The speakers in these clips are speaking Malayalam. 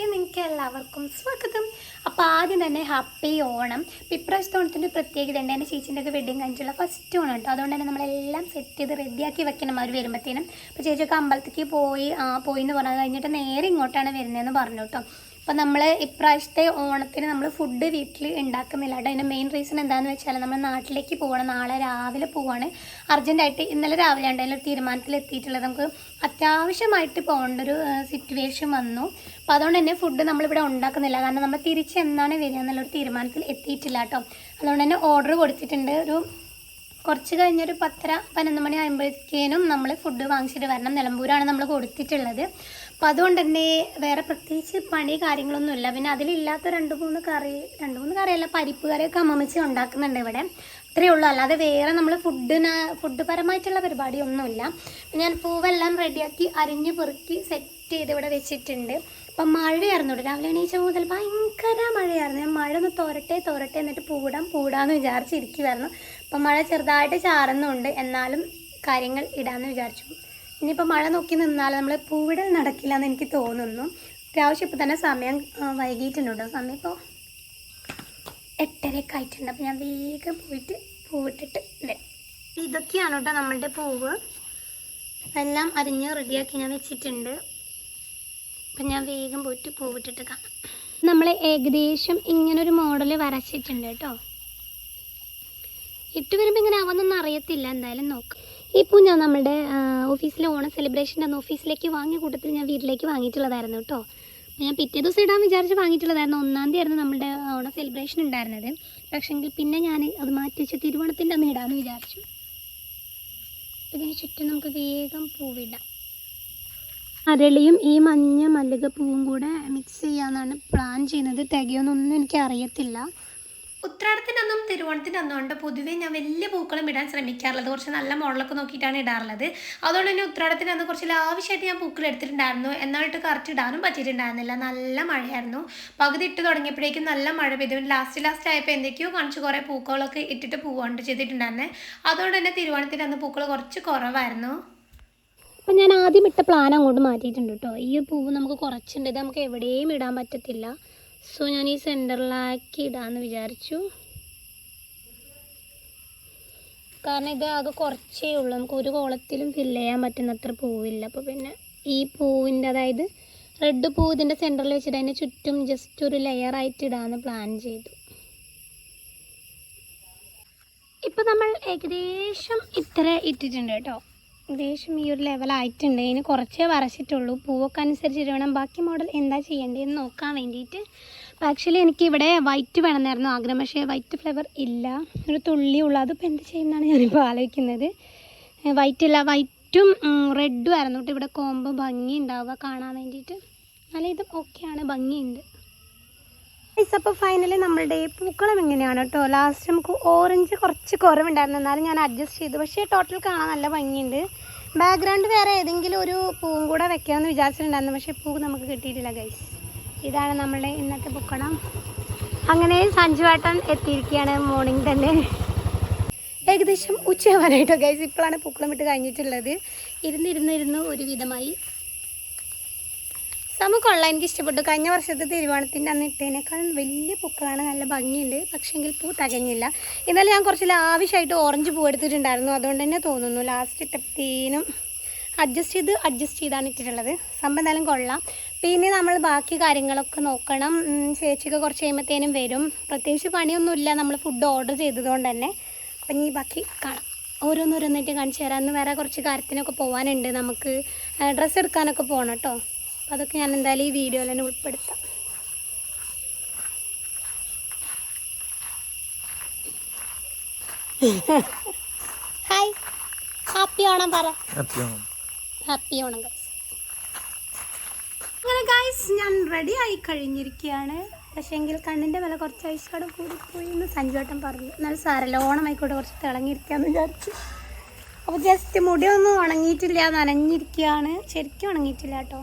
വീഡിയോയിലേക്ക് നിങ്ങൾക്ക് എല്ലാവർക്കും സ്വാഗതം. അപ്പോൾ ആദ്യം തന്നെ ഹാപ്പി ഓണം. ഇപ്രാവശ്യത്തെ ഓണത്തിന്റെ പ്രത്യേകത ഉണ്ട് എന്റെ ചേച്ചിന്റെ ഒക്കെ വെഡിങ് കഴിഞ്ഞിട്ടുള്ള ഫസ്റ്റ് ഓണം കേട്ടോ. അതുകൊണ്ട് തന്നെ നമ്മളെല്ലാം സെറ്റ് ചെയ്ത് റെഡിയാക്കി വെക്കണം അവർ വരുമ്പോഴത്തേനും അപ്പോൾ ചേച്ചിയൊക്കെ അമ്പലത്തേക്ക് പോയി പോയി എന്ന് പറഞ്ഞത് കഴിഞ്ഞിട്ട് നേരെ ഇങ്ങോട്ടാണ് വരുന്നതെന്ന് പറഞ്ഞു കേട്ടോ. അപ്പോൾ നമ്മൾ ഇപ്രാവശ്യത്തെ ഓണത്തിന് നമ്മൾ ഫുഡ് വീട്ടിൽ ഉണ്ടാക്കുന്നില്ല കേട്ടോ അതിന്റെ മെയിൻ റീസൺ എന്താണെന്ന് വെച്ചാൽ നമ്മൾ നാട്ടിലേക്ക് പോകണം നാളെ രാവിലെ പോവാണ്. അർജന്റായിട്ട് ഇന്നലെ രാവിലെ ഉണ്ട് അതിലൊരു തീരുമാനത്തിൽ എത്തിയിട്ടുള്ളത്. നമുക്ക് അത്യാവശ്യമായിട്ട് പോകേണ്ട ഒരു സിറ്റുവേഷൻ വന്നു. അപ്പോൾ അതുകൊണ്ട് തന്നെ ഫുഡ് നമ്മളിവിടെ ഉണ്ടാക്കുന്നില്ല. കാരണം നമ്മൾ തിരിച്ച് എന്നാണ് വരിക എന്നുള്ളൊരു തീരുമാനത്തിൽ എത്തിയിട്ടില്ല കേട്ടോ. അതുകൊണ്ട് തന്നെ ഓർഡർ കൊടുത്തിട്ടുണ്ട്. ഒരു കുറച്ച് കഴിഞ്ഞൊരു പത്തര പതിനൊന്ന് മണി ആകുമ്പോഴത്തേനും നമ്മൾ ഫുഡ് വാങ്ങിച്ചിട്ട് വരണം. നിലമ്പൂരാണ് നമ്മൾ കൊടുത്തിട്ടുള്ളത്. അപ്പം അതുകൊണ്ട് തന്നെ വേറെ പ്രത്യേകിച്ച് പണി കാര്യങ്ങളൊന്നുമില്ല. പിന്നെ അതിലില്ലാത്ത രണ്ട് മൂന്ന് കറി രണ്ട് മൂന്ന് കറിയല്ല പരിപ്പ് കറിയൊക്കെ അമ്മമ്മച്ചി ഉണ്ടാക്കുന്നുണ്ട് ഇവിടെ. അത്രയേ ഉള്ളൂ. അല്ലാതെ വേറെ നമ്മൾ ഫുഡിന് ഫുഡ് പരമായിട്ടുള്ള പരിപാടിയൊന്നുമില്ല. ഞാൻ പൂവെല്ലാം റെഡിയാക്കി അരിഞ്ഞ് പെറുക്കി സെറ്റ് ചെയ്ത് ഇവിടെ വെച്ചിട്ടുണ്ട്. അപ്പം മഴയായിരുന്നു ഇവിടെ രാവിലെ എണീച്ച മുതൽ ഭയങ്കര മഴയായിരുന്നു. ഞാൻ മഴ ഒന്ന് തോരട്ടെ തോരട്ടെ എന്നിട്ട് പൂടാം പൂടാന്ന് വിചാരിച്ചിരിക്കുമായിരുന്നു അപ്പം മഴ ചെറുതായിട്ട് ചാറുന്നുണ്ട്. എന്നാലും കാര്യങ്ങൾ ഇടാമെന്ന് വിചാരിച്ചു. ഇനിയിപ്പോൾ മഴ നോക്കി നിന്നാൽ നമ്മൾ പൂവിടൽ നടക്കില്ല എന്ന് എനിക്ക് തോന്നുന്നു. അത്യാവശ്യം ഇപ്പോൾ തന്നെ സമയം വൈകിയിട്ടുണ്ട് സമയം ഇപ്പോൾ എട്ടരയൊക്കെ ആയിട്ടുണ്ട്. അപ്പോൾ ഞാൻ വേഗം പോയിട്ട് പൂവിട്ടിട്ട് വരാം ഇതൊക്കെയാണ് കേട്ടോ നമ്മളുടെ പൂവ്. എല്ലാം അരിഞ്ഞ് റെഡിയാക്കി ഞാൻ വെച്ചിട്ടുണ്ട്. അപ്പം ഞാൻ വേഗം പോയിട്ട് പൂവിട്ടിട്ട് കാണാം. നമ്മൾ ഏകദേശം ഇങ്ങനൊരു മോഡൽ വരച്ചിട്ടുണ്ട് കേട്ടോ. ഇട്ട് വരുമ്പോൾ ഇങ്ങനെ ആവുന്നൊന്നും അറിയത്തില്ല. എന്തായാലും നോക്കാം. ഈ പൂ ഞാൻ നമ്മുടെ ഓഫീസിലെ ഓണം സെലിബ്രേഷന്റെ അന്ന് ഓഫീസിലേക്ക് വാങ്ങിയ കൂട്ടത്തിൽ ഞാൻ വീട്ടിലേക്ക് വാങ്ങിയിട്ടുള്ളതായിരുന്നു കേട്ടോ. ഞാൻ പിറ്റേ ദിവസം ഇടാൻ വിചാരിച്ച് വാങ്ങിയിട്ടുള്ളതായിരുന്നു. ഒന്നാം തീയതി ആയിരുന്നു നമ്മുടെ ഓണ സെലിബ്രേഷൻ ഉണ്ടായിരുന്നത്. പക്ഷെങ്കിൽ പിന്നെ ഞാൻ അത് മാറ്റി വെച്ച് തിരുവോണത്തിന്റെ അന്ന് ഇടാമെന്ന് വിചാരിച്ചു. ഇതിന് ചുറ്റും നമുക്ക് വേഗം പൂവിടാം. അരളിയും ഈ മഞ്ഞ മല്ലികപ്പൂവും കൂടെ മിക്സ് ചെയ്യാന്നാണ് പ്ലാൻ ചെയ്യുന്നത്. തികയൊന്നൊന്നും എനിക്ക് അറിയത്തില്ല ഉത്രാടത്തിന്റെ അന്നും തിരുവോണത്തിന്റെ അന്നും ഉണ്ട്. പൊതുവേ ഞാൻ വലിയ പൂക്കളും ഇടാൻ ശ്രമിക്കാറുള്ളത് കുറച്ച് നല്ല മോഡലൊക്കെ നോക്കിയിട്ടാണ് ഇടാറുള്ളത്. അതുകൊണ്ട് തന്നെ ഉത്രാടത്തിന്റെ അന്ന് കുറച്ച് ലാവശ്യമായിട്ട് ഞാൻ പൂക്കൾ എടുത്തിട്ടുണ്ടായിരുന്നു. എന്നായിട്ട് കറക്റ്റ് ഇടാനും പറ്റിയിട്ടുണ്ടായിരുന്നില്ല. നല്ല മഴയായിരുന്നു. പകുതി ഇട്ട് തുടങ്ങിയപ്പോഴേക്കും നല്ല മഴ പെയ്തു. ലാസ്റ്റ് ലാസ്റ്റ് ആയപ്പോൾ എന്തൊക്കെയോ കാണിച്ച് കുറേ പൂക്കളൊക്കെ ഇട്ടിട്ട് പോവാണ്ട് ചെയ്തിട്ടുണ്ടായിരുന്നെ. അതുകൊണ്ട് തന്നെ തിരുവോണത്തിന്റെ അന്ന് പൂക്കൾ കുറച്ച് കുറവായിരുന്നു. അപ്പം ഞാൻ ആദ്യം ഇട്ട പ്ലാൻ അങ്ങോട്ട് മാറ്റിയിട്ടുണ്ട് കേട്ടോ. ഈ പൂവ് നമുക്ക് കുറച്ചുണ്ട്. ഇത് നമുക്ക് എവിടെയും ഇടാൻ പറ്റത്തില്ല. സോ ഞാൻ ഈ സെന്ററിലാക്കി ഇടാമെന്ന് വിചാരിച്ചു. കാരണം ഇത് ആകെ കുറച്ചേ ഉള്ളൂ. നമുക്ക് ഒരു കോളത്തിലും ഫില്ല് ചെയ്യാൻ പറ്റുന്നത്ര പൂവില്ല. അപ്പോൾ പിന്നെ ഈ പൂവിന്റെ അതായത് റെഡ് പൂ ഇതിന്റെ സെന്ററിൽ വെച്ചിട്ട് അതിന് ചുറ്റും ജസ്റ്റ് ഒരു ലെയർ ആയിട്ട് ഇടാമെന്ന് പ്ലാൻ ചെയ്തു. ഇപ്പം നമ്മൾ ഏകദേശം ഇത്ര ഇട്ടിട്ടുണ്ട് കേട്ടോ. ഏകദേശം ഈ ഒരു ലെവലായിട്ടുണ്ട് ഇനി കുറച്ചേ വരച്ചിട്ടുള്ളൂ. പൂവൊക്കെ അനുസരിച്ചിട്ട് വേണം. ബാക്കി മോഡൽ എന്താ ചെയ്യേണ്ടതെന്ന് നോക്കാൻ വേണ്ടിയിട്ട്. അപ്പോൾ ആക്ച്വലി എനിക്ക് ഇവിടെ വൈറ്റ് വേണമെന്നായിരുന്നു ആഗ്രഹം. പക്ഷേ വൈറ്റ് ഫ്ലവർ ഇല്ല. ഒരു തുള്ളി ഉള്ളൂ. അതിപ്പോൾ എന്ത് ചെയ്യുന്നതാണ് ഞാനിപ്പോൾ ആലോചിക്കുന്നത്. വൈറ്റ് ഇല്ല. വൈറ്റും റെഡും ആയിരുന്നു. കേട്ടോ ഇവിടെ കോമ്പ് ഭംഗി ഉണ്ടാവുക കാണാൻ വേണ്ടിയിട്ട്. നല്ല ഇതും ഓക്കെയാണ് ഭംഗിയുണ്ട്. അപ്പോൾ ഫൈനലി നമ്മളുടെ പൂക്കളം എങ്ങനെയാണ് കേട്ടോ ലാസ്റ്റ് നമുക്ക് ഓറഞ്ച് കുറച്ച് കുറവുണ്ടായിരുന്നു. എന്നാലും ഞാൻ അഡ്ജസ്റ്റ് ചെയ്തു. പക്ഷേ ടോട്ടൽ കാണാൻ നല്ല ഭംഗിയുണ്ട്. ബാക്ക്ഗ്രൗണ്ട് വേറെ ഏതെങ്കിലും ഒരു പൂവും കൂടെ വെക്കാമെന്ന് വിചാരിച്ചിട്ടുണ്ടായിരുന്നു. പക്ഷേ പൂ നമുക്ക് കിട്ടിയിട്ടില്ല ഗൈസ് ഇതാണ് നമ്മളുടെ ഇന്നത്തെ പൂക്കളം. അങ്ങനെ സഞ്ജുവേട്ടൻ എത്തിയിരിക്കുകയാണ് മോർണിംഗ് തന്നെ. ഏകദേശം ഉച്ചയാവാനായിട്ടോ ഗൈസ് ഇപ്പോഴാണ് പൂക്കളം ഇട്ട് കഴിഞ്ഞിട്ടുള്ളത്. ഇരുന്നിരുന്നിരുന്ന് ഒരു വിധമായി സമ കൊള്ളാം എനിക്ക് ഇഷ്ടപ്പെട്ടു. കഴിഞ്ഞ വർഷത്തെ തിരുവോണത്തിന്റെ അന്ന് ഇട്ടതിനേക്കാൾ വലിയ പൂക്കളാണ്. നല്ല ഭംഗിയുണ്ട്. പക്ഷേങ്കിൽ പൂ തകഞ്ഞില്ല. എന്നാലും ഞാൻ കുറച്ച് ആവശ്യമായിട്ട് ഓറഞ്ച് പൂ എടുത്തിട്ടുണ്ടായിരുന്നു. അതുകൊണ്ട് തന്നെ തോന്നുന്നു ലാസ്റ്റ് ഇട്ടത്തേനും അഡ്ജസ്റ്റ് ചെയ്ത് അഡ്ജസ്റ്റ് ചെയ്താണ് ഇട്ടിട്ടുള്ളത്. സംഭവം എന്തായാലും കൊള്ളാം. പിന്നെ നമ്മൾ ബാക്കി കാര്യങ്ങളൊക്കെ നോക്കണം. ചേച്ചിക്ക് കുറച്ച് കഴിയുമ്പോഴത്തേനും വരും. പ്രത്യേകിച്ച് പണിയൊന്നുമില്ല. നമ്മൾ ഫുഡ് ഓർഡർ ചെയ്തതുകൊണ്ട് തന്നെ. അപ്പം ഇനി ബാക്കി കാണാം. ഓരോന്നോരോന്നായിട്ട് കാണിച്ചു തരാം. അന്ന് വേറെ കുറച്ച് കാര്യത്തിനൊക്കെ പോകാനുണ്ട് നമുക്ക് ഡ്രസ്സ് എടുക്കാനൊക്കെ പോകണം കേട്ടോ. അപ്പോൾ അതൊക്കെ ഞാൻ എന്തായാലും ഈ വീഡിയോയിൽ തന്നെ ഉൾപ്പെടുത്താം. ഹായ് ഹാപ്പി ഓണം പറ. ഹാപ്പി ഓണം. ഗൈസ് അങ്ങനെ ഗൈസ് ഞാൻ റെഡി ആയി കഴിഞ്ഞിരിക്കുകയാണ്. പക്ഷേങ്കിൽ കണ്ണിന്റെ വില കുറച്ച് ഐശാട് കൂടിപ്പോയി എന്ന് സഞ്ജുവേട്ടൻ പറഞ്ഞു. എന്നാൽ സാരല്ല ഓണം ആയിക്കോട്ടെ കുറച്ച് തിളങ്ങിയിരിക്കാന്ന് വിചാരിച്ചു. അപ്പോൾ ജസ്റ്റ് മുടിയൊന്നും ഉണങ്ങിയിട്ടില്ല നനഞ്ഞിരിക്കുകയാണ്. ശരിക്കും ഉണങ്ങിയിട്ടില്ല കേട്ടോ.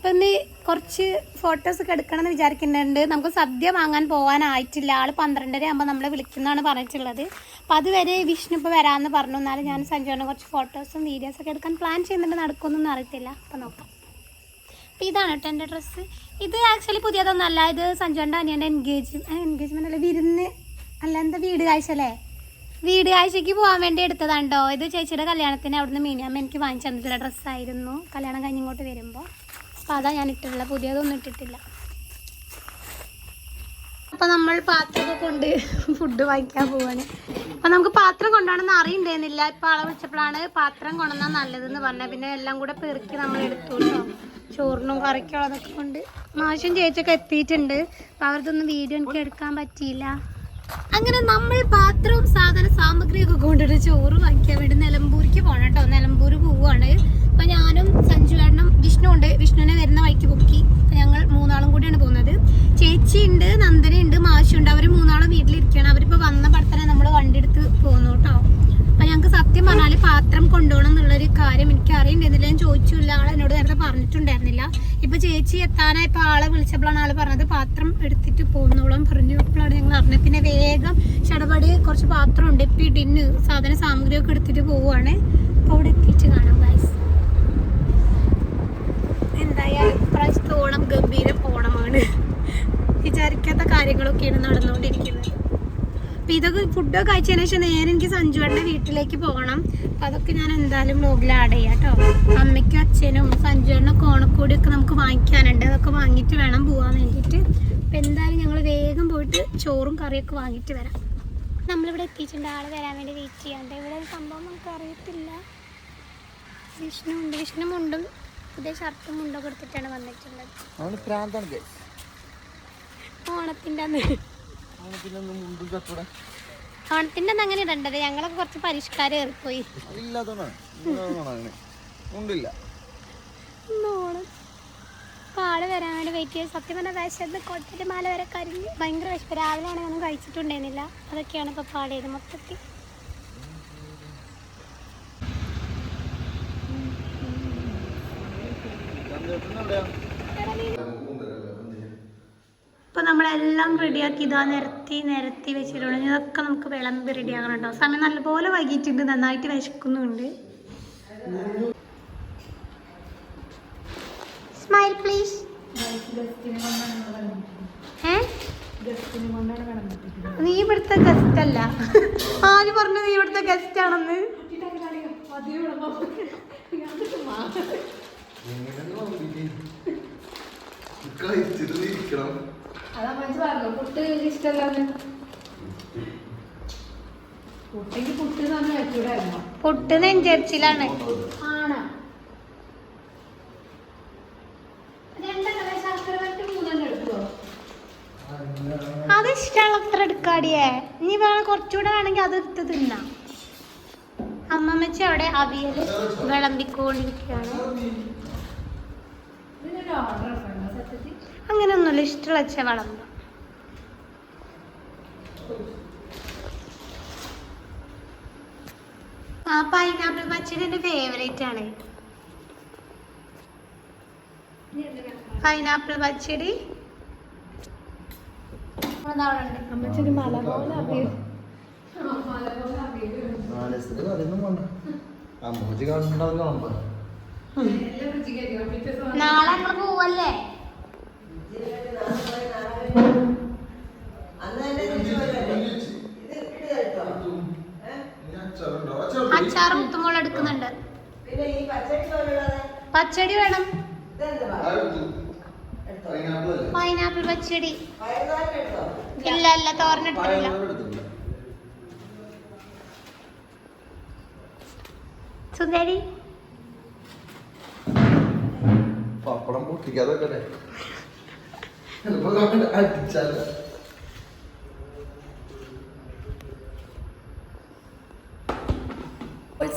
അപ്പം ഇന്ന് കുറച്ച് ഫോട്ടോസ് ഒക്കെ എടുക്കണം എന്ന് വിചാരിക്കുന്നുണ്ട്. നമുക്ക് സദ്യ വാങ്ങാൻ പോകാനായിട്ടില്ല ആൾ പന്ത്രണ്ടര ആകുമ്പോൾ നമ്മളെ വിളിക്കുന്നതാണ് പറഞ്ഞിട്ടുള്ളത്. അപ്പം അതുവരെ വിഷ്ണു ഇപ്പോൾ വരാമെന്ന് പറഞ്ഞു. എന്നാലും ഞാൻ സഞ്ജുവിനെ കുറച്ച് ഫോട്ടോസും വീഡിയോസൊക്കെ എടുക്കാൻ പ്ലാൻ ചെയ്യുന്നുണ്ട്. നടക്കുമെന്നൊന്നും അറിയത്തില്ല. അപ്പം നോക്കാം. അപ്പം ഇതാണ് കേട്ടോ എന്റെ ഡ്രസ്സ് ഇത് ആക്ച്വലി പുതിയതൊന്നല്ല. ഇത് സഞ്ജുവിന്റെ അനിയന്റെ എൻഗേജ് എൻഗേജ്മെന്റ് അല്ല. വിരുന്ന് അല്ല എന്താ വീട് കാഴ്ച അല്ലേ? വീട് കാഴ്ചയ്ക്ക് പോകാൻ വേണ്ടി എടുത്തതാണ്ടോ ഇത് ചേച്ചിയുടെ കല്യാണത്തിന് അവിടുന്ന് മീനിയമ്മ എനിക്ക് വാങ്ങിച്ചു തന്നിട്ടുള്ള ഡ്രസ്സായിരുന്നു കല്യാണം കഴിഞ്ഞിങ്ങോട്ട് വരുമ്പോൾ അപ്പോൾ അതാ ഞാൻ ഇട്ടിട്ടുള്ള പുതിയതൊന്നും ഇട്ടിട്ടില്ല. അപ്പോൾ നമ്മൾ പാത്രമൊക്കെ കൊണ്ട് ഫുഡ് വാങ്ങിക്കാൻ പോവാണ്. അപ്പോൾ നമുക്ക് പാത്രം കൊണ്ടുപോകണമെന്ന് അറിയണ്ടേന്നില്ല ഇപ്പോൾ ആളെ വിളിച്ചപ്പോഴാണ് പാത്രം കൊണ്ടുവന്നാൽ നല്ലതെന്ന് പറഞ്ഞത്. പിന്നെ എല്ലാം കൂടെ പെറുക്കി നമ്മൾ എടുത്തോളൂ ചോറിനും കറിക്കുള്ളതൊക്കെ കൊണ്ട്. മാഷും ചേച്ചിയൊക്കെ എത്തിയിട്ടുണ്ട്. അപ്പോൾ അവരതൊന്നും വീഡിയോ എനിക്ക് എടുക്കാൻ പറ്റിയില്ല. അങ്ങനെ നമ്മൾ പാത്രവും സാധന സാമഗ്രിയൊക്കെ കൊണ്ടിട്ട് ചോറ് വാങ്ങിക്കാൻ വേണ്ടി നിലമ്പൂരിക്ക് പോകണം കേട്ടോ. നിലമ്പൂർ പോവുകയാണ് അപ്പൊ ഞാനും സഞ്ജു ഏട്ടനും വിഷ്ണു ഉണ്ട്. വിഷ്ണുവിനെ വരുന്ന വഴിക്ക് പൊക്കി ഞങ്ങൾ മൂന്നാളും കൂടിയാണ് പോകുന്നത്. ചേച്ചി ഉണ്ട് നന്ദന ഉണ്ട് മാഷുണ്ട്. അവർ മൂന്നാളും വീട്ടിലിരിക്കുകയാണ്. അവരിപ്പോൾ വന്ന പടത്തന്നെ നമ്മൾ വണ്ടി എടുത്ത് പോകുന്നു കേട്ടോ. അപ്പം ഞങ്ങൾക്ക് സത്യം പറഞ്ഞാൽ പാത്രം കൊണ്ടുപോകണം എന്നുള്ളൊരു കാര്യം എനിക്ക് അറിയണ്ടായിരുന്നില്ല ഞാൻ ചോദിച്ചില്ല ആൾ എന്നോട് നേരത്തെ പറഞ്ഞിട്ടുണ്ടായിരുന്നില്ല. ഇപ്പൊ ചേച്ചി എത്താനായി ഇപ്പൊ ആളെ വിളിച്ചപ്പോഴാണ് ആൾ പറഞ്ഞത് പാത്രം എടുത്തിട്ട് പോകുന്നോളം പറഞ്ഞു. അപ്പോഴാണ് ഞങ്ങൾ അറിഞ്ഞത്. പിന്നെ വേഗം ചടപടി കുറച്ച് പാത്രം ഉണ്ട്. ഇപ്പൊ ഡിന്ന് സാധന സാമഗ്രിയൊക്കെ എടുത്തിട്ട് പോവുകയാണ് അപ്പൊ അവിടെ എത്തിയിട്ട് കാണാം ഗൈസ് എന്തായാലും ഓണം ഗംഭീര ഓണമാണ്. വിചാരിക്കാത്ത കാര്യങ്ങളൊക്കെയാണ് നടന്നുകൊണ്ടിരിക്കുന്നത്. അപ്പം ഇതൊക്കെ ഫുഡൊക്കെ കഴിച്ചതിന് ശേഷം നേരെ എനിക്ക് സഞ്ജുവേട്ടന്റെ വീട്ടിലേക്ക് പോകണം. അപ്പം അതൊക്കെ ഞാൻ എന്തായാലും വ്ലോഗിൽ ആഡ് ചെയ്യാം കേട്ടോ അമ്മയ്ക്കും അച്ഛനും സഞ്ജുവേട്ടനൊക്കെ ഒക്കെ നമുക്ക് വാങ്ങിക്കാനുണ്ട്. അതൊക്കെ വാങ്ങിയിട്ട് വേണം പോകാൻ വേണ്ടിയിട്ട്. അപ്പം എന്തായാലും ഞങ്ങൾ വേഗം പോയിട്ട് ചോറും കറിയൊക്കെ വാങ്ങിയിട്ട് വരാം. നമ്മളിവിടെ എത്തിയിട്ടുണ്ട്. ആൾ വരാൻ വേണ്ടി വെയിറ്റ് ചെയ്യാണ്ട്. ഇവിടെ ഒരു സംഭവം നമുക്ക് അറിയത്തില്ല. വിഷ്ണു ഉണ്ട് വിഷ്ണു മുണ്ടും പുതിയ ഷർട്ടും മുണ്ടൊക്കെ എടുത്തിട്ടാണ് വന്നിട്ടുള്ളത്. ഓണത്തിന്റെ അന്ന്. പിന്നെ ഒന്നും അങ്ങനെ ഇടണ്ടത്. ഞങ്ങളൊക്കെ കുറച്ച് പരിഷ്കാരം ഏറിപ്പോയി. വരാൻ വേണ്ടി വെയിറ്റ് ചെയ്ത്. സത്യം പറഞ്ഞാൽ വിശന്ന് കൊട്ടിട്ട് മാല വരെ കരിഞ്ഞ് ഭയങ്കര വിശപ്പ്. രാവിലെ ആണെങ്കിൽ ഒന്നും കഴിച്ചിട്ടുണ്ടായിരുന്നില്ല. അതൊക്കെയാണ് ഇപ്പൊ പാടിയത് മൊത്തത്തിൽ. ഇപ്പൊ നമ്മളെല്ലാം റെഡിയാക്കി ഇതാ നിരത്തി നിരത്തി വെച്ചിട്ടുള്ളൂ ഇതൊക്കെ നമുക്ക് വിളമ്പി റെഡിയാക്കണം സമയം നല്ലപോലെ വൈകിട്ടുണ്ട് നന്നായിട്ട് വിശക്കുന്നുണ്ട്. സ്മൈൽ പ്ലീസ് നീ ഇവിടുത്തെ ഗസ്റ്റ് അല്ല. ആര് പറഞ്ഞു നീ ഇവിടുത്തെ ഗസ്റ്റ് ആണെന്ന്? കഴിച്ചിരിക്കണം അതാ പുട്ട് ഇഷ്ടമല്ലാന്ന്. നെഞ്ചരിച്ചിലാണ്. ആണോ? അത് ഇഷ്ടമുള്ള അത്ര എടുക്കാടിയേ. ഇനി വേണം കുറച്ചുകൂടെ വേണമെങ്കിൽ അത് എടുത്ത് തിന്നാം. അമ്മമ്മച്ചി അവിടെ അവിയൽ വിളമ്പിക്കൊണ്ടിരിക്കുകയാണ്. ഓർഡർ അങ്ങനെയൊന്നുമില്ല. ഇഷ്ടമുള്ള വെച്ച വളർന്നു. ആ പൈനാപ്പിൾ പച്ചടി എന്റെ ഫേവറേറ്റ് ആണ്. പൈനാപ്പിൾ പച്ചടി. അമ്മച്ചൊരു മല പോലെ അറിയും നാളെ ഞങ്ങൾ പോവല്ലേ? പച്ചടി വേണം. പൈനാപ്പിൾ പച്ചടി. ഇല്ല ഇല്ല തോരനെടുത്തില്ല സുന്ദരി. പപ്പടം പൊട്ടിക്കാതെ അടിച്ചാലോ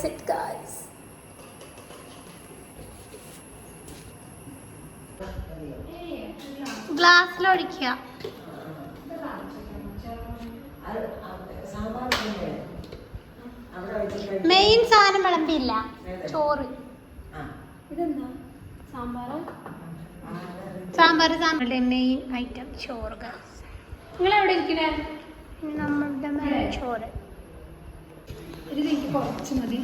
സെറ്റ് ഗായ്സ് ഗ്ലാസ്സിലൊഴിക്കുക മെയിൻ സാധനം വിളമ്പില്ല ചോറ്. സാമ്പാർ സാമ്പാറിന്റെ മെയിൻ ഐറ്റം ചോറ് നിങ്ങൾ എവിടെ ഇരിക്കണേ? നമ്മളുടെ മെയിൻ ചോറ്. ഇത് എനിക്ക് കുറച്ച് മതി.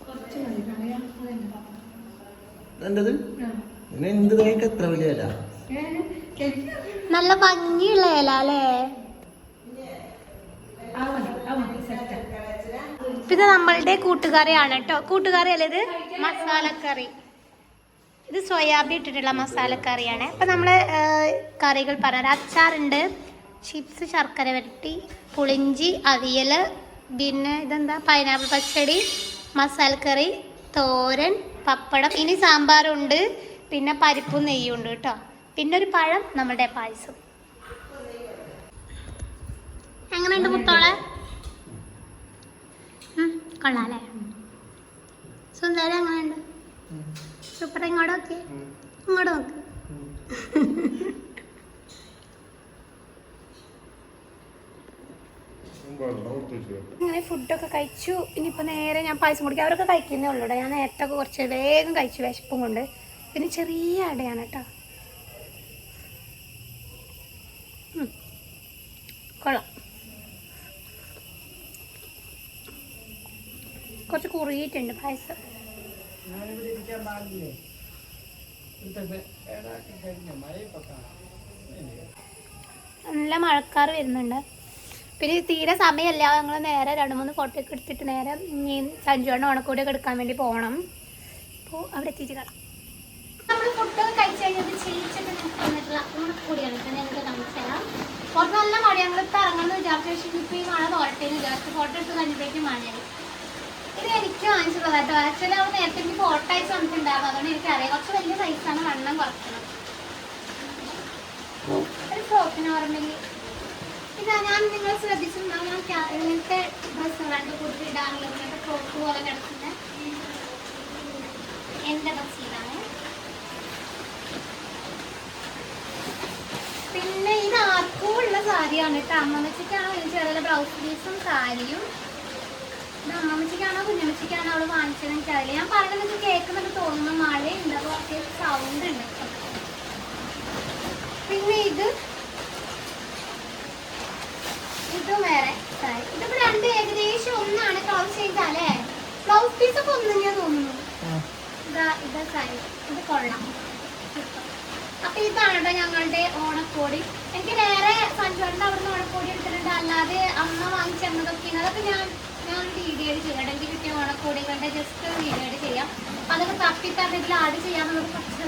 കുറച്ച് മതി. പറയാം. അതെന്താ? എന്റത് പിന്നെ എന്ത് കഴിക്കാൻ എത്ര വലിയല്ല നല്ല ഭംഗിയുള്ള ഇല അല്ലേ? ഇത് നമ്മളുടെ കൂട്ടുകറിയാണ് കേട്ടോ. കൂട്ടുകറി അല്ലേ ഇത്? മസാലക്കറി. ഇത് സോയാബീൻ ഇട്ടിട്ടുള്ള മസാലക്കറിയാണ്. അപ്പം നമ്മൾ കറികൾ പറഞ്ഞ അച്ചാറുണ്ട്. ചിപ്സ് ശർക്കര വരട്ടി പുളിഞ്ചി അവിയൽ പിന്നെ ഇതെന്താ? പൈനാപ്പിൾ പച്ചടി മസാലക്കറി തോരൻ പപ്പടം ഇനി സാമ്പാറുണ്ട്. പിന്നെ പരിപ്പും നെയ്യുണ്ട് കേട്ടോ. പിന്നെ ഒരു പഴം നമ്മുടെ പായസം. എങ്ങനെയുണ്ട് മുത്തോളെ? കൊള്ളാലേ കൊള്ളാല്ലേ? സുന്ദരം എങ്ങനെയുണ്ട്? സൂപ്പർ ഇങ്ങോട്ട് നോക്കി ഇങ്ങോട്ട് നോക്ക്. അങ്ങനെ ഫുഡൊക്കെ കഴിച്ചു. ഇനിയിപ്പോൾ നേരെ ഞാൻ പായസം കുടിക്കും. അവരൊക്കെ കഴിക്കുന്നേ ഉള്ളൂ ഞാൻ നേരത്തെ കുറച്ച് വേഗം കഴിച്ചു വിശപ്പും കൊണ്ട്. പിന്നെ ചെറിയ അടയാണ് കേട്ടോ കൊള്ളാം. കുറച്ച് കുറിയിട്ടുണ്ട് പായസം. നല്ല മഴക്കാർ വരുന്നുണ്ട്. പിന്നെ തീരെ സമയമല്ല. ഞങ്ങൾ നേരെ രണ്ട് മൂന്ന് ഫോട്ടോ ഒക്കെ എടുത്തിട്ട് നേരെ ഇനി സഞ്ജുവണ്ണ ഓണക്കൂടിയൊക്കെ എടുക്കാൻ വേണ്ടി പോകണം. അപ്പോൾ അവിടെ എത്തിയിട്ട് കാണാം. നമ്മൾ ഫുഡൊക്കെ കഴിച്ച് ചേച്ചിട്ട് നിന്നിട്ടുള്ള ഓണക്കൂടിയാണ്. ഞങ്ങൾക്ക് കാണിച്ചു തരാം. പുറത്ത് നല്ല മഴ ഞങ്ങൾ ഇപ്പം ഇറങ്ങണമെന്ന് വിചാരിച്ചു ഇപ്പോൾ ഈ മഴ തോരട്ടെ എന്ന് വിചാരിച്ചു ഫോട്ടോ എടുത്ത് കഴിഞ്ഞപ്പോഴേക്കും മഴയായി. ഇത് എനിക്ക് വാങ്ങിച്ചതാണ് കേട്ടോ ആക്ച്വലി അവിടെ നേരത്തെ എനിക്ക് ഫോട്ടോ അയച്ച് വന്നിട്ടുണ്ടായിരുന്നു അതുകൊണ്ട് എനിക്കറിയാം. കുറച്ച് വലിയ സൈസാണ് വണ്ണം കുറക്കണം ഒരു ഫ്രോക്കിന് ഓർമ്മയിൽ ഇതാ ഞാൻ നിങ്ങൾ ശ്രദ്ധിച്ചിട്ടുണ്ടാവും ഞാൻ ഇങ്ങനത്തെ ഡ്രസ്സുകളാണ് കൂടുതൽ ഇടാറുള്ളത്. ഇങ്ങനത്തെ ഫ്രോക്ക് പോലെ കിടക്കുന്ന എന്റെ ഡ്രസ്സ് ഇതാണ് പിന്നെ ഇത് ആർക്കും ഉള്ള സാരിയാണ് കേട്ടോ. അമ്മമ്മച്ചിക്കാണോ എനിക്ക് ചെറിയ ബ്ലൗസ് പീസും സാരിയും? ഇത് അമ്മമ്മച്ചിക്കാണോ കുഞ്ഞമ്മച്ചിക്കാണോ അവൾ വാങ്ങിച്ചത് എനിക്കറിയില്ല. ഞാൻ പറഞ്ഞത് കേൾക്കുന്നുണ്ട് തോന്നുന്നു. മഴയുണ്ട് അപ്പോൾ അത്യാവശ്യം സൗണ്ട് ഉണ്ട്. പിന്നെ ഇത് ഇതും വേറെ സാരി. ഇതിപ്പോ രണ്ട് ഏകദേശം ഒന്നാണ് കളർ ചെയ്താലേ അല്ലേ? ബ്ലൗസ് പീസ് ഒക്കെ ഒന്ന് ഞാൻ തോന്നുന്നു ഇതാ ഇതാ സാരി. ഇത് കൊള്ളാം. അപ്പൊ ഇതാണ് ഞങ്ങളുടെ ഓണക്കോടി. എനിക്ക് വേറെ സഞ്ജുവിന്റെ അവിടുന്ന് ഓണക്കോടി എടുത്തിട്ടുണ്ട്. അല്ലാതെ അമ്മ വാങ്ങിച്ചിരുന്നതൊക്കെയാണ് അതൊക്കെ ഞാൻ ഞാൻ വീഡിയോ ചെയ്യാം എനിക്ക് കിട്ടിയ ഓണക്കോടികളുടെ ജസ്റ്റ് വീഡിയോ ചെയ്യാം. അപ്പൊ അതൊക്കെ തപ്പി തപ്പി ഇതിൽ ആഡ് ചെയ്യാന്നുള്ളത് കുറച്ച്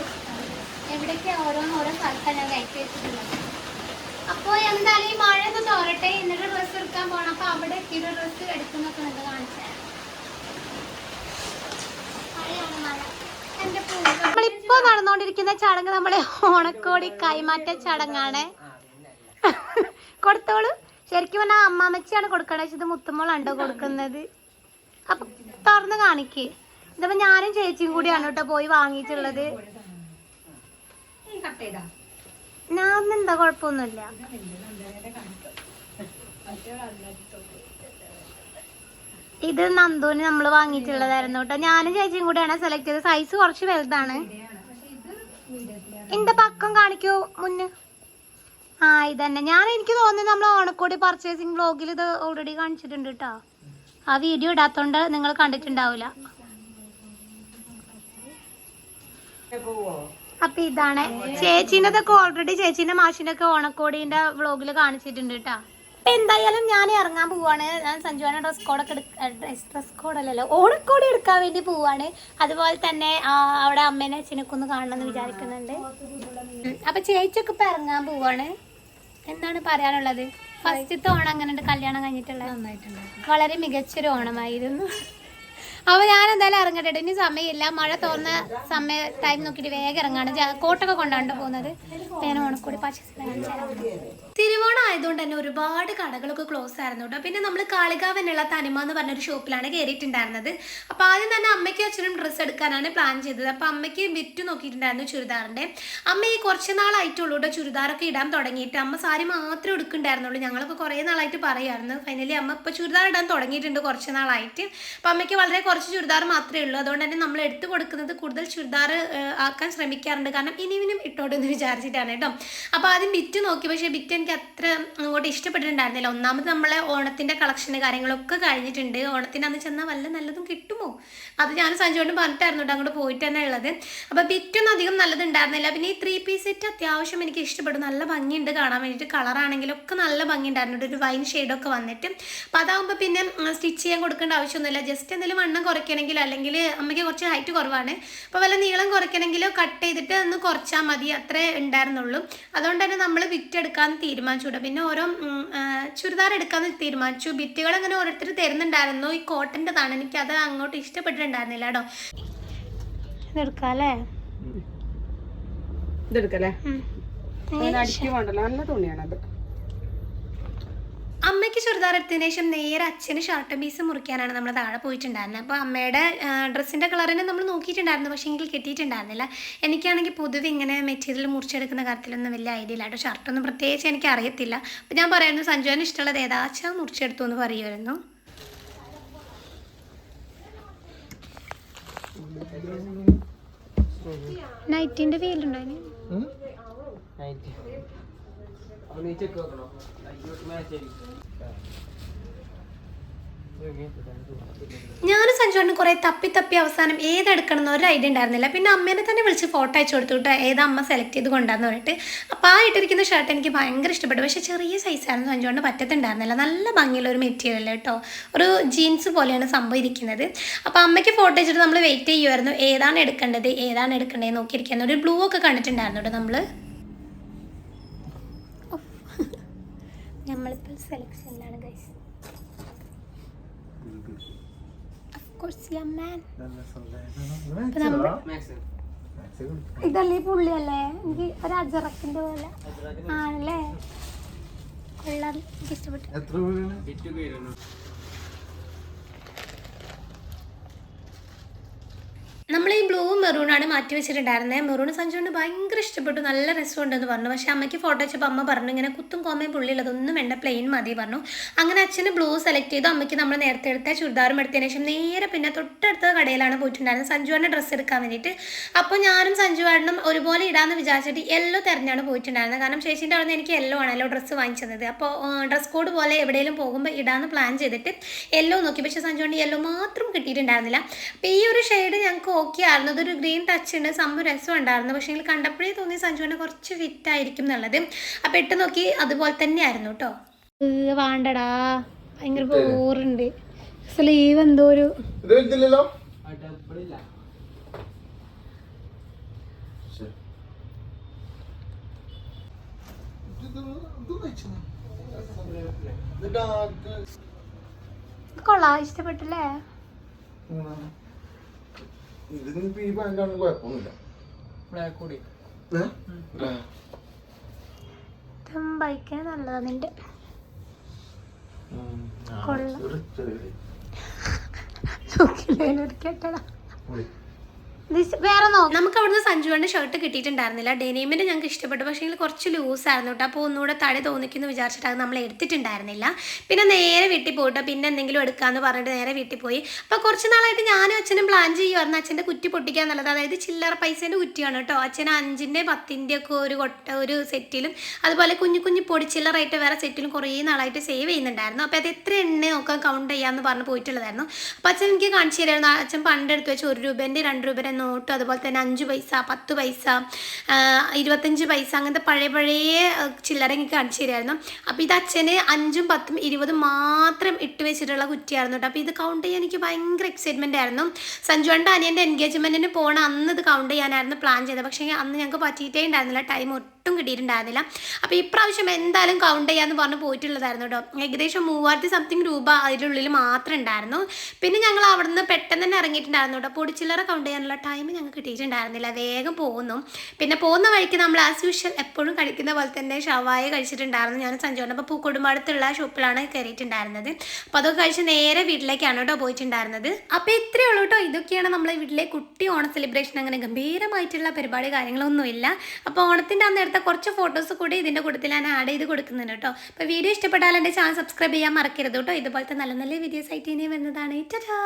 എവിടെയൊക്കെ ഓരോന്ന് ഓരോ സ്ഥലത്താണ് ഞാൻ കയറ്റി വെച്ചിട്ടുള്ളത്. അപ്പോൾ എന്തായാലും ഈ മഴ ഒന്ന് തോരട്ടെ. എന്നിട്ട് ഡ്രസ്സ് എടുക്കാൻ പോകണം അപ്പൊ അവിടെ എത്തിയിട്ട് ഡ്രസ്സ് എടുക്കുന്നൊക്കെ നിങ്ങൾക്ക് കാണിച്ചു തരാം മഴയാണ് മഴ എന്റെ നമ്മളിപ്പോ നടന്നുകൊണ്ടിരിക്കുന്ന ചടങ്ങ് നമ്മളെ ഓണക്കോടി കൈമാറ്റ ചടങ്ങാണ്. കൊടുത്തോളൂ. ശരിക്കും പറഞ്ഞാൽ അമ്മാമ്മച്ചിയാണ് കൊടുക്കണത് പക്ഷെ ഇത് മുത്തുമ്പോളാണ്ടോ കൊടുക്കുന്നത്. അപ്പൊ തുറന്ന് കാണിക്കേ. ഇതിപ്പോ ഞാനും ചേച്ചിയും കൂടിയാണ് കേട്ടോ പോയി വാങ്ങിയിട്ടുള്ളത്. ഞാൻ എന്താ കുഴപ്പമൊന്നുമില്ല. ഇത് നന്ദുവിന് നമ്മൾ വാങ്ങിയിട്ടുള്ളതായിരുന്നു കേട്ടോ ഞാനും ചേച്ചിയും കൂടെയാണ് സെലക്ട് ചെയ്തത്. സൈസ് കുറച്ച് വലുതാണ്. എന്റെ പക്കം കാണിക്കൂ മുന്നേ. ആ ഇതന്നെ. ഞാൻ എനിക്ക് തോന്നി നമ്മൾ ഓണക്കോടി പർച്ചേസിങ് വ്ലോഗിൽ ഇത് ഓൾറെഡി കാണിച്ചിട്ടുണ്ട് കേട്ടോ ആ വീഡിയോ ഇടാത്തോണ്ട് നിങ്ങൾ കണ്ടിട്ടുണ്ടാവില്ല അപ്പൊ ഇതാണ്. ചേച്ചീന്റെതൊക്കെ ഓൾറെഡി ചേച്ചീന്റെ മാഷിന്റെ ഒക്കെ ഓണക്കോടിന്റെ വ്ളോഗിൽ കാണിച്ചിട്ടുണ്ട് കേട്ടോ അപ്പൊ എന്തായാലും ഞാൻ ഇറങ്ങാൻ പോവാണ്. ഞാൻ സഞ്ജുവാന ഡ്രസ് കോഡൊക്കെ ഡ്രസ് ഡ്രസ് കോഡല്ലല്ലോ ഓണക്കോടി എടുക്കാൻ വേണ്ടി പോവാണ്. അതുപോലെ തന്നെ അവിടെ അമ്മേനെ അച്ഛനൊക്കെ ഒന്ന് കാണണമെന്ന് വിചാരിക്കുന്നുണ്ട്. അപ്പൊ ചേച്ചിയൊക്കെ ഇപ്പൊ ഇറങ്ങാൻ പോവാണ്. എന്താണ് പറയാനുള്ളത്? ഫസ്റ്റത്തെ ഓണം അങ്ങനെ കല്യാണം കഴിഞ്ഞിട്ടുള്ള? വളരെ മികച്ചൊരു ഓണമായിരുന്നു. അപ്പോൾ ഞാൻ എന്തായാലും ഇറങ്ങട്ടെ. ഇനി സമയമില്ല. മഴ തോന്നുന്ന സമയ ടൈം നോക്കിട്ട് വേഗം ഇറങ്ങാണ്. കോട്ടൊക്കെ കൊണ്ടാണ്ട് പോകുന്നത്. പേന ഓണക്കൂടി പച്ച തിരുവോണം ആയതുകൊണ്ട് തന്നെ ഒരുപാട് കടകളൊക്കെ ക്ലോസ് ആയിരുന്നു കേട്ടോ. പിന്നെ നമ്മൾ കാളികാവനുള്ള തനിമ എന്ന് പറഞ്ഞൊരു ഷോപ്പിലാണ് കയറിയിട്ടുണ്ടായിരുന്നത് അപ്പോൾ ആദ്യം തന്നെ അമ്മയ്ക്ക് അച്ഛനും ഡ്രസ്സ് എടുക്കാനാണ് പ്ലാൻ ചെയ്തത്. അപ്പോൾ അമ്മയ്ക്ക് വിറ്റ് നോക്കിയിട്ടുണ്ടായിരുന്നു ചുരിദാറിന്റെ. അമ്മ ഈ കുറച്ച് നാളായിട്ടുള്ളൂ കേട്ടോ ചുരിദാറൊക്കെ ഇടാൻ തുടങ്ങിയിട്ട്. അമ്മ സാരി മാത്രമേ എടുക്കുന്നുണ്ടായിരുന്നുള്ളൂ. ഞങ്ങളൊക്കെ കുറേ നാളായിട്ട് പറയുമായിരുന്നു ഫൈനലി അമ്മ ഇപ്പോൾ ചുരിദാർ ഇടാൻ തുടങ്ങിയിട്ടുണ്ട് കുറച്ച് നാളായിട്ട്. അപ്പോൾ അമ്മയ്ക്ക് വളരെ കുറച്ച് ചുരിദാർ മാത്രമേ ഉള്ളൂ. അതുകൊണ്ട് തന്നെ നമ്മൾ എടുത്തു കൊടുക്കുന്നത് കൂടുതൽ ചുരിദാർ ആക്കാൻ ശ്രമിക്കാറുണ്ട്. കാരണം ഇനിയും ഇട്ടോട്ടെന്ന് വിചാരിച്ചിട്ടാണ് കേട്ടോ. അപ്പോൾ ആദ്യം ബിറ്റ് നോക്കി. പക്ഷേ ബിറ്റ് എനിക്ക് അത്ര അങ്ങോട്ട് ഇഷ്ടപ്പെട്ടിട്ടുണ്ടായിരുന്നില്ല. ഒന്നാമത് നമ്മളെ ഓണത്തിന്റെ കളക്ഷൻ കാര്യങ്ങളൊക്കെ കഴിഞ്ഞിട്ടുണ്ട്. ഓണത്തിന് അന്ന് ചെന്നാൽ വല്ല നല്ലതും കിട്ടുമോ? അത് ഞാൻ സഞ്ജുവോട് പറഞ്ഞിട്ടായിരുന്നു കേട്ടോ അങ്ങോട്ട് പോയിട്ട് തന്നെ ഉള്ളത് അപ്പോൾ ബിറ്റൊന്നും അധികം നല്ലതുണ്ടായിരുന്നില്ല. പിന്നെ ഈ ത്രീ പീസ് സെറ്റ് അത്യാവശ്യം എനിക്ക് ഇഷ്ടപ്പെട്ടു. നല്ല ഭംഗിയുണ്ട് കാണാൻ വേണ്ടിയിട്ട്. കളറാണെങ്കിലും ഒക്കെ നല്ല ഭംഗിയുണ്ടായിരുന്നു. ഒരു വൈൻ ഷെയ്ഡൊക്കെ വന്നിട്ട്. അപ്പോൾ അതാകുമ്പോൾ പിന്നെ സ്റ്റിച്ച് ചെയ്യാൻ കൊടുക്കേണ്ട ആവശ്യമൊന്നുമില്ല. ജസ്റ്റ് എന്തെങ്കിലും വണ്ണം കുറയ്ക്കണമെങ്കിൽ അല്ലെങ്കിൽ അമ്മയ്ക്ക് കുറച്ച് ഹൈറ്റ് കുറവാണ്. അപ്പോൾ വല്ല നീളം കുറയ്ക്കണമെങ്കിൽ കട്ട് ചെയ്തിട്ട് ഒന്ന് കുറച്ചാൽ മതി അത്രേ ഉണ്ടായിരുന്നുള്ളൂ. അതുകൊണ്ട് തന്നെ നമ്മൾ ബിറ്റ് എടുക്കാമെന്ന് തീരുമാനിച്ചു പിന്നെ ഓരോ ചുരിദാർ എടുക്കാമെന്ന് തീരുമാനിച്ചു. ബിറ്റുകൾ അങ്ങനെ ഓരോരുത്തർ തരുന്നുണ്ടായിരുന്നു. ഈ കോട്ടന്റെതാണ്. എനിക്ക് അത് അങ്ങോട്ട് ഇഷ്ടപ്പെട്ടിട്ടുണ്ടായിരുന്നില്ല കേട്ടോ ഇതെടുക്കാം അല്ലേ ഇതെടുക്കല്ലേ അടിക്ക് വേണ്ടല്ലോ നല്ല തുണിയാണത്. അമ്മയ്ക്ക് ചുരിദാർ എടുത്തതിന് ശേഷം നേരെ അച്ഛന് ഷർട്ട് പീസ് മുറിക്കാനാണ് നമ്മൾ താഴെ പോയിട്ടുണ്ടായിരുന്നത് അപ്പോൾ അമ്മയുടെ ഡ്രസ്സിന്റെ കളറിനെ നമ്മൾ നോക്കിയിട്ടുണ്ടായിരുന്നു പക്ഷേ എങ്കിൽ കിട്ടിയിട്ടുണ്ടായിരുന്നില്ല. എനിക്കാണെങ്കിൽ പൊതുവെ ഇങ്ങനെ മെറ്റീരിയൽ മുറിച്ചെടുക്കുന്ന കാര്യത്തിലൊന്നും വലിയ ഐഡിയ ഇല്ല. കേട്ടോ ഷർട്ടൊന്നും പ്രത്യേകിച്ച് എനിക്ക് അറിയത്തില്ല. അപ്പോൾ ഞാൻ പറയുന്നു സഞ്ജുവിന് ഇഷ്ടമുള്ളത് ഏതാച്ചാ മുറിച്ചെടുത്തു എന്ന് പറയുമായിരുന്നു നൈറ്റിന്റെ അതിന് ഞാൻ സഞ്ജുവിന് കുറേ തപ്പി തപ്പി അവസാനം ഏതെടുക്കണം എന്ന് ഒരു ഐഡിയ ഉണ്ടായിരുന്നില്ല. പിന്നെ അമ്മേനെ തന്നെ വിളിച്ച് ഫോട്ടോ അയച്ചു കൊടുത്തു കേട്ടോ. ഏതാ അമ്മ സെലക്ട് ചെയ്ത് കൊണ്ടാന്ന് പറഞ്ഞിട്ട്. അപ്പോൾ ആ ഇട്ടിരിക്കുന്ന ഷർട്ട് എനിക്ക് ഭയങ്കര ഇഷ്ടപ്പെട്ടു. പക്ഷേ ചെറിയ സൈസായിരുന്നു സഞ്ജുവിന് പറ്റത്തുണ്ടായിരുന്നില്ല. നല്ല ഭംഗിയുള്ള ഒരു മെറ്റീരിയൽ കേട്ടോ. ഒരു ജീൻസ് പോലെയാണ് സംഭവം ഇരിക്കുന്നത്. അപ്പോൾ അമ്മയ്ക്ക് ഫോട്ടോ അയച്ചിട്ട് നമ്മൾ വെയിറ്റ് ചെയ്യുമായിരുന്നു ഏതാണ് എടുക്കേണ്ടത്? ഏതാണ് എടുക്കേണ്ടത്? നോക്കിയിരിക്കുന്നത് ഒരു ബ്ലൂ ഒക്കെ കണ്ടിട്ടുണ്ടായിരുന്നു കേട്ടോ നമ്മൾ നമ്മളിപ്പോൾ സെലക്ഷനിലാണ് ഗൈസ് ഇതല്ലേ പുള്ളിയല്ലേ എനിക്ക് ഒരു അജറക്കിന്റെ പോലെ ആണല്ലേ? കൊള്ളാം. എനിക്ക് ഇഷ്ടപ്പെട്ടു എത്ര രൂപയാണ് നമ്മൾ ഈ ബ്ലൂ മെറൂണാണ് മാറ്റി വെച്ചിട്ടുണ്ടായിരുന്നത് മെറൂൺ സഞ്ജുവിന് ഭയങ്കര ഇഷ്ടപ്പെട്ടു. നല്ല രസമുണ്ടെന്ന് പറഞ്ഞു. പക്ഷേ അമ്മയ്ക്ക് ഫോട്ടോ വെച്ചപ്പോൾ അമ്മ പറഞ്ഞു ഇങ്ങനെ കുത്തും കോമയും പുള്ളിയുള്ളതൊന്നും വേണ്ട പ്ലെയിൻ മതി പറഞ്ഞു. അങ്ങനെ അച്ഛന് ബ്ലൂ സെലക്ട് ചെയ്തു. അമ്മയ്ക്ക് നമ്മൾ നേരത്തെ എടുത്ത ചുരിദാറും എടുത്തതിന് ശേഷം നേരെ പിന്നെ തൊട്ടടുത്ത കടയിലാണ് പോയിട്ടുണ്ടായിരുന്നത്. സഞ്ജുവാന്റെ ഡ്രസ്സ് എടുക്കാൻ വേണ്ടിയിട്ട്. അപ്പോൾ ഞാനും സഞ്ജുവാടിനും ഒരുപോലെ ഇടാമെന്ന് വിചാരിച്ചിട്ട് യെല്ലോ തിരഞ്ഞാണ് പോയിട്ടുണ്ടായിരുന്നത്. കാരണം ചേച്ചീന്റെ അവിടെ നിന്ന് എനിക്ക് യെല്ലോ ആണല്ലോ ഡ്രസ്സ് വാങ്ങിച്ചത്. അപ്പോൾ ഡ്രസ് കോഡ് പോലെ എവിടെയെങ്കിലും പോകുമ്പോൾ ഇടാമെന്ന് പ്ലാൻ ചെയ്തിട്ട് യെല്ലോ നോക്കി. പക്ഷേ സഞ്ജുവാണ്ട് യെല്ലോ മാത്രം കിട്ടിയിട്ടുണ്ടായിരുന്നില്ല. അപ്പോൾ ഈ ഒരു ഷെയ്ഡ് ഞങ്ങൾക്ക് ഓക്കെ ആയിരുന്നു. അതൊരു ഗ്രീൻ ടച്ച് ഉണ്ട് സംഭവം രസം ഉണ്ടായിരുന്നു പക്ഷേ എങ്കിൽ കണ്ടപ്പോഴേ തോന്നി സഞ്ജുവിനെ കുറച്ച് ഫിറ്റ് ആയിരിക്കും എന്നുള്ളത് അപ്പൊ ഇട്ട് നോക്കി അതുപോലെ തന്നെയായിരുന്നു കേട്ടോ വേണ്ടടാ ഭയങ്കര ബോറുണ്ട് സ്ലീവ് എന്തോ ഒരു ഇത് വലുതില്ലല്ലോ ശരി. ഇത് ഇത് വെച്ചോ. ഇത് dark. കൊള്ളാം ഇഷ്ടപ്പെട്ടില്ലേ മൂന്നാണ്. ഇതിനിപ്പോ ഈ പാന്റാണ് കുഴപ്പമൊന്നുമില്ല ബൈക്കിന് നല്ലതാ നിന്റെ കൊള്ളാം. കേട്ടടാ. വേറെ നോക്കാം നമുക്ക് അവിടുന്ന് സഞ്ജുവിന്റെ ഷർട്ട് കിട്ടിയിട്ടുണ്ടായിരുന്നില്ല. ഡെനീമിന്റെ ഞങ്ങൾക്ക് ഇഷ്ടപ്പെട്ടു. പക്ഷേ കുറച്ച് ലൂസ് ആയിരുന്നു കേട്ടോ. അപ്പോൾ ഒന്നുകൂടെ തടി തോന്നിക്കുന്നു വിചാരിച്ചിട്ട് അത് നമ്മൾ എടുത്തിട്ടുണ്ടായിരുന്നില്ല. പിന്നെ നേരെ വീട്ടിൽ പോയിട്ടോ പിന്നെ എന്തെങ്കിലും എടുക്കാമെന്ന് പറഞ്ഞിട്ട് നേരെ വീട്ടിൽ പോയി അപ്പോൾ കുറച്ച് നാളായിട്ട് ഞാനും അച്ഛനും പ്ലാൻ ചെയ്യുമായിരുന്നു അച്ഛന്റെ കുറ്റി പൊട്ടിക്കുക എന്നുള്ളത് അതായത് ചില്ലറ പൈസേന്റെ കുറ്റിയാണ് കേട്ടോ. അച്ഛൻ അഞ്ചിന്റെ പത്തിന്റെ ഒക്കെ ഒരു കൊട്ട ഒരു സെറ്റിലും അതുപോലെ കുഞ്ഞു കുഞ്ഞു പൊടിച്ചില്ലറായിട്ട് വേറെ സെറ്റിലും കുറേ നാളായിട്ട് സേവ് ചെയ്യുന്നുണ്ടായിരുന്നു. അപ്പോൾ അത് എത്ര എണ്ണ നോക്കാൻ കൗണ്ട് ചെയ്യാമെന്ന് പറഞ്ഞ് പോയിട്ടുള്ളതായിരുന്നു. അപ്പോൾ അച്ഛൻ എനിക്ക് കാണിച്ചു തരായിരുന്നു. അച്ഛൻ പണ്ടെടുത്ത് വെച്ച് ഒരു രൂപേന്റെ രണ്ട് രൂപയുടെ നോട്ട് അതുപോലെ തന്നെ അഞ്ച് പൈസ പത്ത് പൈസ ഇരുപത്തഞ്ച് പൈസ അങ്ങനത്തെ പഴയ പഴയ ചില്ലറ എനിക്ക് കാണിച്ചു തരുമായിരുന്നു. അപ്പോൾ ഇത് അച്ഛന് അഞ്ചും പത്തും ഇരുപതും മാത്രം ഇട്ട് വെച്ചിട്ടുള്ള കുറ്റിയായിരുന്നു കേട്ടോ. അപ്പോൾ ഇത് കൗണ്ട് ചെയ്യാൻ എനിക്ക് ഭയങ്കര എക്സൈറ്റ്മെന്റ് ആയിരുന്നു. സഞ്ജുവന്റെ അനിയന്റെ എൻഗേജ്മെന്റിന് പോകണം അന്ന് ഇത് കൗണ്ട് ചെയ്യാനായിരുന്നു പ്ലാൻ ചെയ്തത്. പക്ഷേ അന്ന് ഞങ്ങൾക്ക് പറ്റിയിട്ടേ ഉണ്ടായിരുന്നില്ല. ടൈം ഒട്ടും കിട്ടിയിട്ടുണ്ടായിരുന്നില്ല. അപ്പോൾ ഇപ്രാവശ്യം എന്തായാലും കൗണ്ട് ചെയ്യാമെന്ന് പറഞ്ഞ് പോയിട്ടുള്ളതായിരുന്നു കേട്ടോ ഏകദേശം മൂവായിരത്തി സംതിങ് രൂപ അതിനുള്ളിൽ മാത്രം ഉണ്ടായിരുന്നു. പിന്നെ ഞങ്ങൾ അവിടുന്ന് പെട്ടെന്ന് തന്നെ ഇറങ്ങിയിട്ടുണ്ടായിരുന്നു കേട്ടോ പൊടിച്ചില്ലറ കൗണ്ട് ചെയ്യാനുള്ള ടൈം ഞങ്ങൾക്ക് കിട്ടിയിട്ടുണ്ടായിരുന്നില്ല. വേഗം പോകുന്നു പിന്നെ പോകുന്ന വഴിക്ക് നമ്മൾ ആസ് യൂഷ്വൽ എപ്പോഴും കഴിക്കുന്ന പോലെ തന്നെ ഷവായ കഴിച്ചിട്ടുണ്ടായിരുന്നു. ഞാൻ സഞ്ജോണ്ട് അപ്പോൾ പൂക്കൊടുമ്പടുത്തുള്ള ഷോപ്പിലാണ് കയറിയിട്ടുണ്ടായിരുന്നത്. അപ്പോൾ അതൊക്കെ കഴിച്ച് നേരെ വീട്ടിലേക്കാണ് കേട്ടോ പോയിട്ടുണ്ടായിരുന്നത്. അപ്പോൾ ഇത്രയേ ഉള്ളൂ കേട്ടോ ഇതൊക്കെയാണ് നമ്മളെ വീട്ടിലെ കുട്ടി ഓണ സെലിബ്രേഷൻ അങ്ങനെ ഗംഭീരമായിട്ടുള്ള പരിപാടി കാര്യങ്ങളൊന്നുമില്ല. അപ്പോൾ ഓണത്തിന്റെ അന്ന് എടുത്ത കുറച്ച് ഫോട്ടോസ് കൂടി ഇതിന്റെ കൂട്ടത്തിൽ ഞാൻ ആഡ് ചെയ്ത് കൊടുക്കുന്നുണ്ട് കേട്ടോ അപ്പോൾ വീഡിയോ ഇഷ്ടപ്പെട്ടാൽ എന്റെ ചാനൽ സബ്സ്ക്രൈബ് ചെയ്യാൻ മറക്കരുത് കേട്ടോ ഇതുപോലത്തെ നല്ല നല്ല വീഡിയോസ് ആയിട്ട് ഇനി വരുന്നതാണ്. ടാ